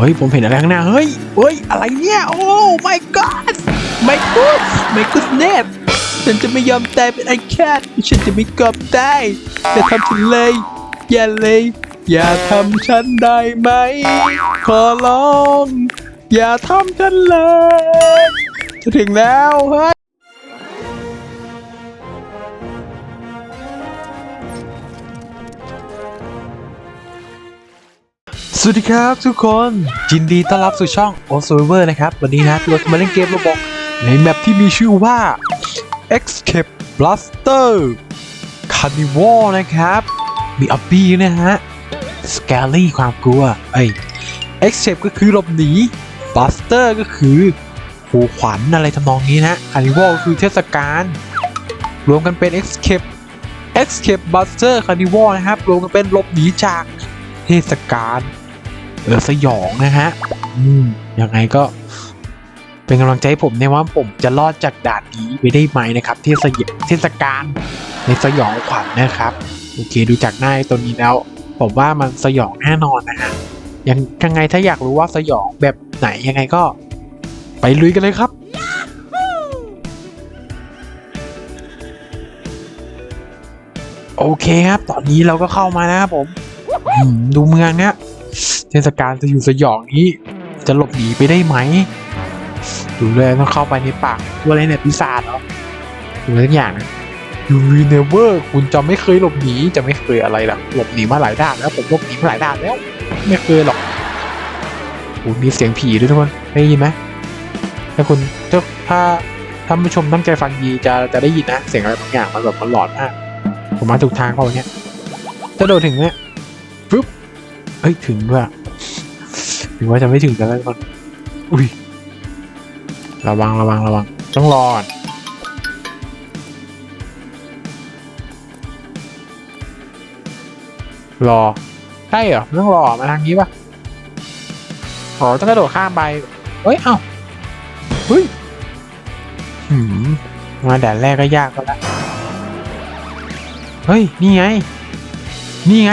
เฮ้ยผมเห็นอะไรข้างหน้าเฮ้ยเฮ้ยอะไรเนี่ยโอ้ my god my god my goodness ฉันจะไม่ยอมตายเป็นไอ้แคทฉันจะไม่กอบตายอย่าทำฉันเลย อย่าเลย อย่าทำฉันได้ไหม ขอร้อง อย่าทำฉันเลย จะถึงแล้วเฮ้ย สวัสดีครับทุกคนยินดีต้อนรับสู่ช่อง o s u r v e r นะครับ วันนี้นะเราจะมาเล่นเกมระบบในแมปที่มีชื่อว่า Escape Blaster Carnivore นะครับ มีอับบี้นะฮะ Scary ความกลัวเอ้ย Escape ก็คือหลบหนี Blaster ก็คือหูขวัญอะไรทำนองนี้นะ Carnivore ก็คือเทศกาลรวมกันเป็น Escape Escape Buster Carnivore นะครับ รวมกันเป็นหลบหนีจากเทศกาล เออสยองนะฮะอืมยังไงก็เป็นกำลังใจให้ผมในว่าผมจะรอดจากด่านนี้ไปได้ไหมนะครับเทศยเทศกาลในสยองขวัญนะครับ โอเคดูจากหน้าไอ้ตัวนี้แล้ว ผมว่ามันสยองแน่นอนนะฮะยังยังไงถ้าอยากรู้ว่าสยองแบบไหนยังไงก็ ไปลุยกันเลยครับโอเคครับ ตอนนี้เราก็เข้ามานะครับผมอืมดูเมืองเนี้ย เทศกาลจะอยู่สยองนี้ จะหลบหนีไปได้ไหมดูเลยต้องเข้าไปในปากตัวอะไรเนี่ยปีศาจเหรอหรืออะไรสักอย่างนะยูวีเนเวอร์คุณจะไม่เคยหลบหนีจะไม่เคยอะไรหรอกหลบหนีมาหลายด้านแล้วผมหลบหนีมาหลายด้านแล้ว ไม่เคยหรอกโอ้มีเสียงผีด้วยทุกคนได้ยินไหมถ้าคุณถ้าถ้าท่านผู้ชมตั้งใจฟังดีจะจะได้ยินนะ เสียงอะไรบางอย่างมันแบบมันหลอนมากผมมาถูกทางเปล่าเนี่ยจะโดดถึงไหมปึ๊บเอ้ยถึงด้วย ถึงว่าจะไม่ถึงกันแล้วก่อนอุ้ย ระวังระวังระวัง ต้องรอก่อนรอ ใช่เหรอต้องรอมาทางนี้ปะอ๋อต้องกระโดดข้ามไป เฮ้ย เอ้าเฮ้ยหืมมาด่านแรกก็ยากแล้วเฮ้ย นี่ไง นี่ไง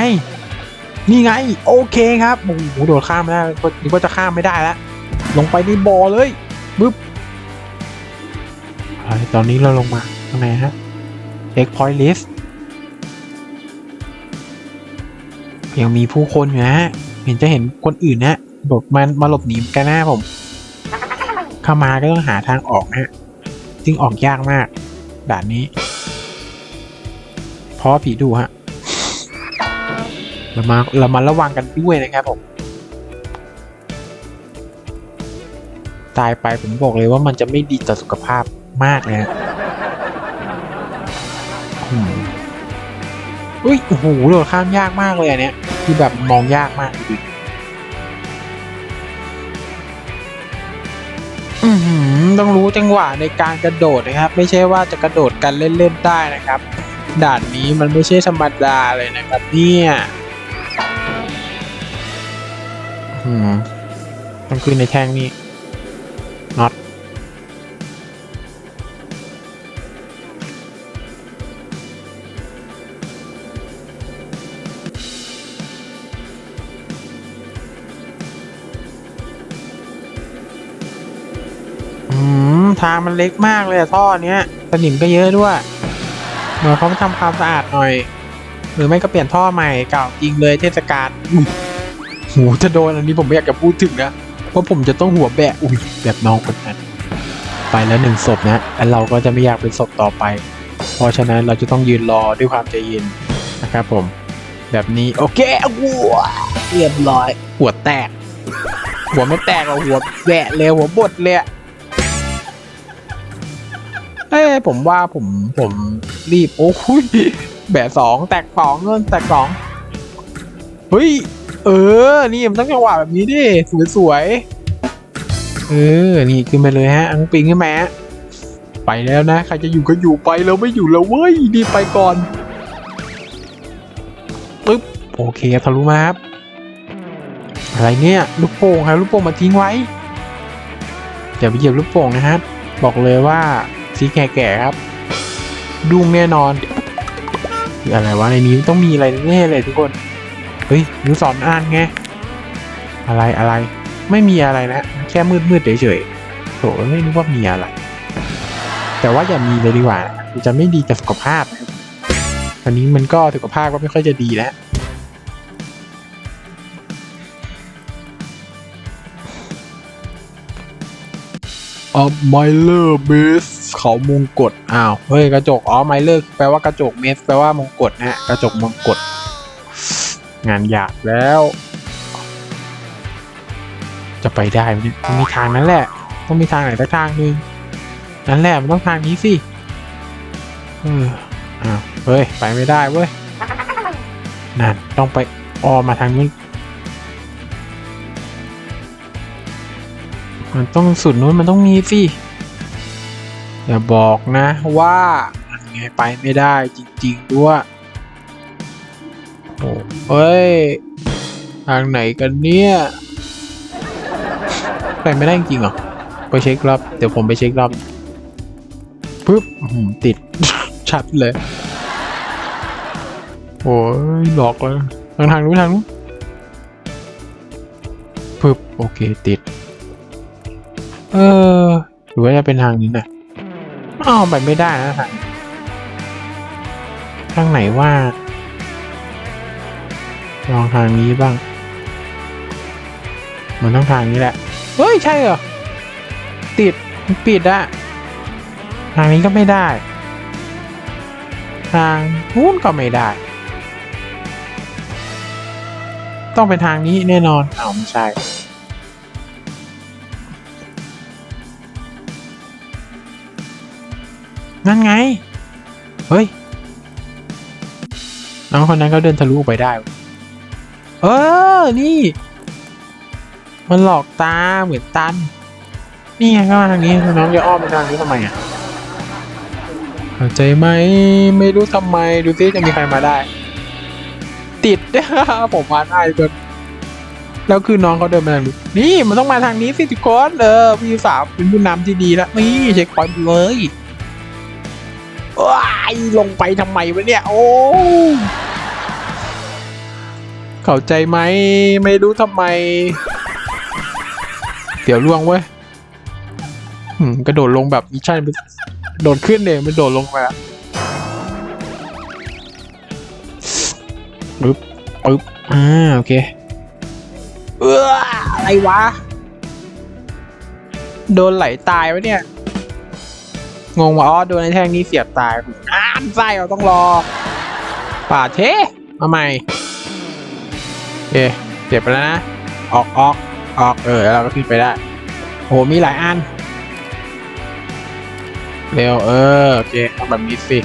นี่ไง โอเคครับโอ้โหโดดข้ามไม่ได้นึกว่าจะข้ามไม่ได้แล้วลงไปในบ่อเลยบึ๊บตอนนี้เราลงมาข้างในฮะ Check point list ยังมีผู้คนอยู่นะฮะเห็นจะเห็นคนอื่นนะหลบมันมาหลบหนีกันหน้าผม เข้ามาก็ต้องหาทางออกนะฮะซึ่งออกยากมาก ด่านนี้ เพราะผีดูฮะ เรามาเรามาระวังกันด้วยนะครับผมตายไปผมบอกเลยว่ามันจะไม่ดีต่อสุขภาพมากเลยนะอุ้ยโอ้โหโดดข้ามยากมากเลยอันเนี้ยคือแบบมองยากมากจริงต้องรู้จังหวะในการกระโดดนะครับ ไม่ใช่ว่าจะกระโดดกันเล่นๆได้นะครับ ด่านนี้มันไม่ใช่ธรรมดาเลยนะครับ เนี่ย อืมต้องขึ้นในแท่งนี้น็อตอืมทางมันเล็กมากเลยอะท่อเนี้ยสนิมก็เยอะด้วยเหมือนเขาทำความสะอาดหน่อย หรือไม่ก็เปลี่ยนท่อใหม่เก่าจริงเลยเทศกาลอุ้ยโหจะโดนอันนี้ผมไม่อยากจะพูดถึงนะ เพราะผมจะต้องหัวแบะอุ้ยแบบน้องคนนั้น ไปแล้วหนึ่งศพนะแล้วเราก็จะไม่อยากเป็นศพต่อไป เพราะฉะนั้นเราจะต้องยืนรอด้วยความใจเย็นนะครับผม แบบนี้โอเคหัวเรียบร้อย หัวแตก หัวไม่แตกหรอกหัวแบะเลยหัวบดเลยเอ้ยผมว่าผมผมรีบโอ้ยแบะสองแตกสองเงินแตกสองเฮ้ย เออ นี่มันต้องจังหวะแบบนี้ดิ สวยๆ เออ นี่ขึ้นไปเลยฮะ อังปิงขึ้นมาฮะไปแล้วนะ ใครจะอยู่ก็อยู่ไปเราไม่อยู่แล้วเว้ยดีไปก่อนปึ๊บโอเคทะลุมาครับ อะไรเนี่ย ลูกโป่งครับลูกโป่งมาทิ้งไว้อย่าไปเหยียบลูกโป่งนะฮะบอกเลยว่าสีแก่ๆครับ ดุ้งแน่นอน คืออะไรวะในนี้ต้องมีอะไรแน่เลยทุกคน เฮ้ยดูสอนอ่านไง อะไรอะไร ไม่มีอะไรนะ แค่มืดมืดๆเฉยๆโถไม่รู้ว่ามีอะไร แต่ว่าอย่ามีเลยดีกว่าจะไม่ดีกับสุขภาพอันนี้มันก็สุขภาพก็ไม่ค่อยจะดีแล้วอ๋อไมเลอร์เบสเขามงกฎอ้าว เฮ้ย กระจก อ๋อไมเลอร์แปลว่ากระจกเมสแปลว่ามงกฎนะฮะ กระจกมงกฎ งานยากแล้ว จะไปได้ไหมมันมีทางนั้นแหละ ต้องมีทางไหนสักทางหนึ่งนั่นแหละมันต้องทางนี้สิเอออ้าวเฮ้ยไปไม่ได้เว้ยนั่นต้องไปออมมาทางนี้มันต้องสุดนู้นมันต้องมีสิอย่าบอกนะว่าไงไปไม่ได้จริงๆด้วย โอ้เฮ้ย ทางไหนกันเนี่ยไปไม่ได้จริงเหรอ ไปเช็ครอบ เดี๋ยวผมไปเช็ครอบปึ๊บติด ชัดเลย โอ้ยหลอกเลยทางทางนู้นทางนู้นปึ๊บโอเคติด เออหรือว่าจะเป็นทางนี้นะอ้าวไปไม่ได้นะทางทางไหนว่า ลองทางนี้บ้าง มันต้องทางนี้แหละ เฮ้ย ใช่เหรอ ติดมันปิดอะทางนี้ก็ไม่ได้ ทางนู้นก็ไม่ได้ ต้องเป็นทางนี้แน่นอนอ้าไม่ใช่นั่นไง เฮ้ย น้องคนนั้นเขาเดินทะลุออกไปได้ เออ นี่ มันหลอกตาเหมือนตัน นี่ไงก็มาทางนี้น้องจะอ้อมไปทางนี้ทำไมอะเข้าใจไหมไม่รู้ทำไม ดูซิจะมีใครมาได้ ติด ผมมาได้จนแล้วคือน้องเขาเดินมาทางนี้นี่มันต้องมาทางนี้สิทุกคนเออพี่สาวเป็นผู้นำที่ดีแล้วนี่เช็คพอยต์เลยว้ายลงไปทำไมวะเนี่ย โอ้ เข้าใจไหม ไม่รู้ทำไม เดี๋ยวล่วงเว้ยกระโดดลงแบบมิชชั่นโดดขึ้นเลยมันโดดลงไปปึ๊บปึ๊บอ่าโอเคเอออะไรวะ โดนไหลตายวะเนี่ย งงว่าอ๋อโดนไอ้แท่งนี้เสียบตายอ่านไส้เราต้องรอ ป่าเท มาใหม่ เคเจ็บไปแล้วนะ ออกออกออกเออแล้วเราก็ขึ้นไปได้โหมีหลายอัน เร็วเออโอเคเอาแบบนี้สิ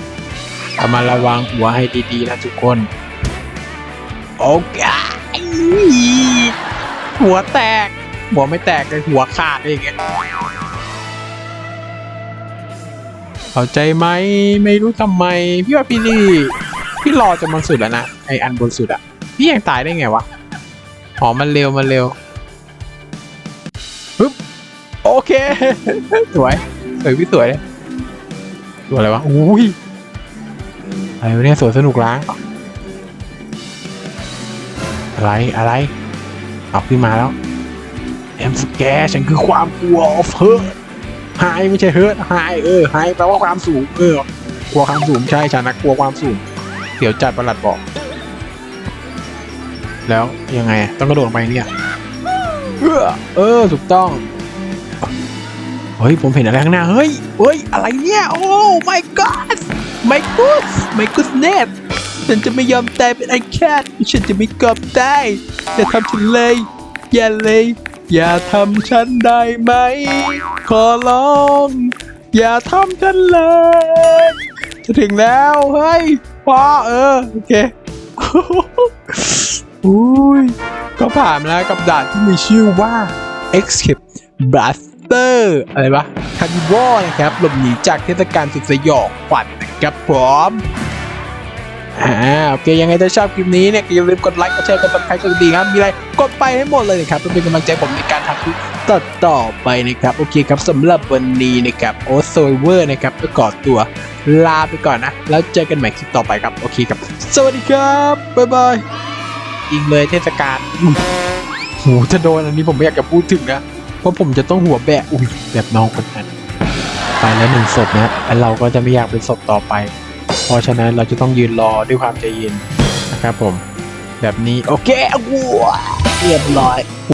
เอามาระวังหัวให้ดีๆนะทุกคน โอเคหัวแตก หัวไม่แตกเลยหัวขาดเองไงเข้าใจไหมไม่รู้ทำไม พี่ว่าพี่นี่พี่รอจนมันสุดแล้วนะไออันบนสุดอะ พี่ยังตายได้ไงวะอ๋อมันเร็วมันเร็วปึ๊บโอเค สวยสวยพี่สวยเลยตัวอะไรวะอุ้ยอะไรวะเนี่ยสวนสนุกล้าง อะไรอะไรเอาขึ้นมาแล้วแอมสแกฉันคือความกลัวออฟเฮิร์ไฮไม่ใช่เฮิร์ไฮเออไฮแปลว่าความสูงเออกลัวความสูงใช่ฉันนะกลัวความสูงเดี๋ยวจัดประหลัดบอก แล้วยังไงอะต้องกระโดดลงไปเนี่ยเออเออถูกต้องเฮ้ยผมเห็นอะไรข้างหน้าเฮ้ยเฮ้ยอะไรเนี่ยโอ้ my god my god my goodness ฉันจะไม่ยอมตายเป็นไอแคทฉันจะไม่กลับได้อย่าทำฉันเลยอย่าเลย อย่าทำฉันได้ไหม ขอร้อง อย่าทำฉันเลยจะถึงแล้วเฮ้ยพอเออโอเค อุ้ย ก็ผ่านแล้วกับด่านที่มีชื่อว่า Escape Blaster อะไรวะคันวอนะครับ หลบหนีจากเทศกาลสุดสยองขวัญนะครับผมอ่าโอเค ยังไงถ้าชอบคลิปนี้เนี่ยก็อย่าลืมกดไลค์ กดแชร์ กดติดตามกดกระดิ่งครับ มีอะไรกดไปให้หมดเลยนะครับเพื่อเป็นกำลังใจผมในการทำคลิปต่อต่อไปนะครับ โอเคครับสำหรับวันนี้นะครับโอโซเวอร์นะครับก็กอดตัวลาไปก่อนนะ แล้วเจอกันใหม่คลิปต่อไปครับ โอเคครับ สวัสดีครับ บ๊ายบาย อีกเลยเทศกาลโหจะโดนอันนี้ผมไม่อยากจะพูดถึงนะ เพราะผมจะต้องหัวแบะอุ้ยแบบน้องคนนั้นไปแล้วหนึ่งศพนะแล้วเราก็จะไม่อยากเป็นศพต่อไป เพราะฉะนั้นเราจะต้องยืนรอด้วยความใจเย็นนะครับผม แบบนี้โอเคอ้วเรียบร้อยโห